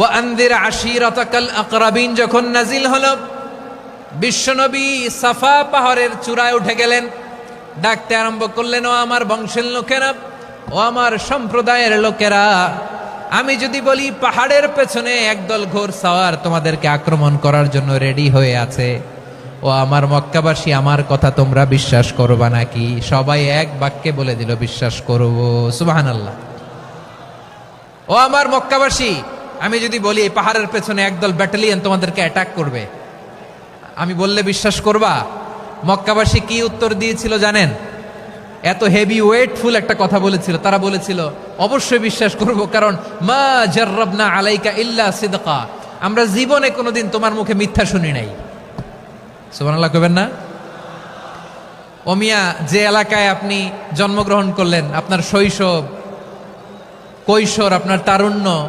ও আন্দির আশিরতাকাল আকরাবিন যখন নাজিল হলো, বিশ্বনবী সাফা পাহাড়ের চূড়ায় উঠে গেলেন। ডাকতে আরম্ভ করলেন, ও আমার বংশের লোকেরা, ও আমার সম্প্রদায়ের লোকেরা, আমি যদি বলি পাহাড়ের পেছনে একদল ঘোর সাওয়ার তোমাদেরকে আক্রমণ করার জন্য রেডি হয়ে আছে, ও আমার মক্কাবাসী, আমার কথা তোমরা বিশ্বাস করবা নাকি? সবাই এক বাক্যে বলে দিল, বিশ্বাস করব। সুবাহান আল্লাহ ও আমার মক্কাবাসী আমি যদি বলি, এই পাহাড়ের পেছনে একদল ব্যাটালিয়ন তোমাদেরকে অ্যাটাক করবে। আমি বললে, বিশ্বাস করবা? মক্কাবাসী কি উত্তর দিয়েছিল জানেন? এত হেভি ওয়েটফুল একটা কথা বলেছিল। তারা বলেছিল, অবশ্যই বিশ্বাস করব, কারণ মা জাররাবনা আলাইকা ইল্লা সিদকা। আমরা জীবনে কোনোদিন তোমার মুখে মিথ্যা শুনি নাই। সুবহানাল্লাহ কবেন না? ওমিয়া যে এলাকায় আপনি জন্মগ্রহণ করলেন, আপনার শৈশব, কৈশোর, আপনার তারুণ্য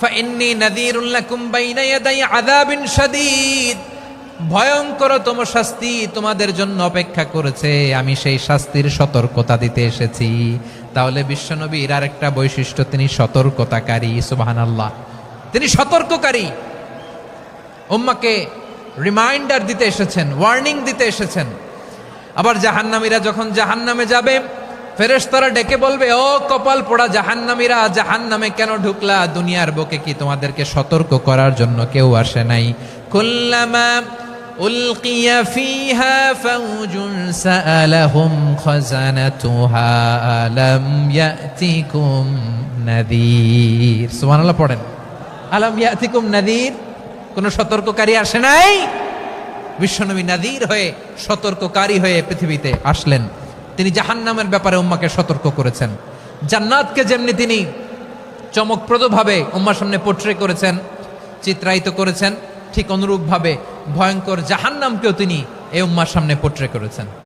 ফাইন্নি নাদিরুল্লাহ কুম্বাইনা ইয়াদাই আযাবিন শাদীদ। ভয়ঙ্করতম শাস্তি তোমাদের জন্য অপেক্ষা করেছে। আমি সেই শাস্তির সতর্কতা দিতে এসেছি। তাহলে বিশ্বনবীর আর একটা বৈশিষ্ট্য, তিনি সতর্কতাকারী সুবাহান আল্লাহ তিনি সতর্ককারী। উম্মাকে রিমাইন্ডার দিতে এসেছেন, ওয়ার্নিং দিতে এসেছেন। আবার জাহান্নামীরা যখন জাহান্নামে যাবে ফেরেশতারা ডেকে বলবে, ও কপাল পোড়া জাহান্নামীরা, জাহান্নামে কেন ঢুকলা? দুনিয়ার বুকে কি তোমাদেরকে সতর্ক করার জন্য কেউ আসে নাই? কুল্লামা উলকিয়া ফিহা ফাউজুন সাআলাহুম খাজানাতুহা আলাম ইয়াতিকুম নাযীর সুবহানাল্লাহ, পড়েন। আলাম ইয়াতিকুম নাযীর কোন সতর্ককারী আসে নাই? বিশ্বনবী নাদির হয়ে সতর্ককারী হয়ে পৃথিবীতে আসলেন। তিনি জাহান্নামের ব্যাপারে উম্মাকে সতর্ক করেছেন। জান্নাতকে যেমনি তিনি চমকপ্রদভাবে উম্মার সামনে পোট্রে করেছেন, চিত্রায়িত করেছেন, ঠিক অনুরূপভাবে ভয়ঙ্কর জাহান্নামকেও তিনি এই উম্মার সামনে পোট্রে করেছেন।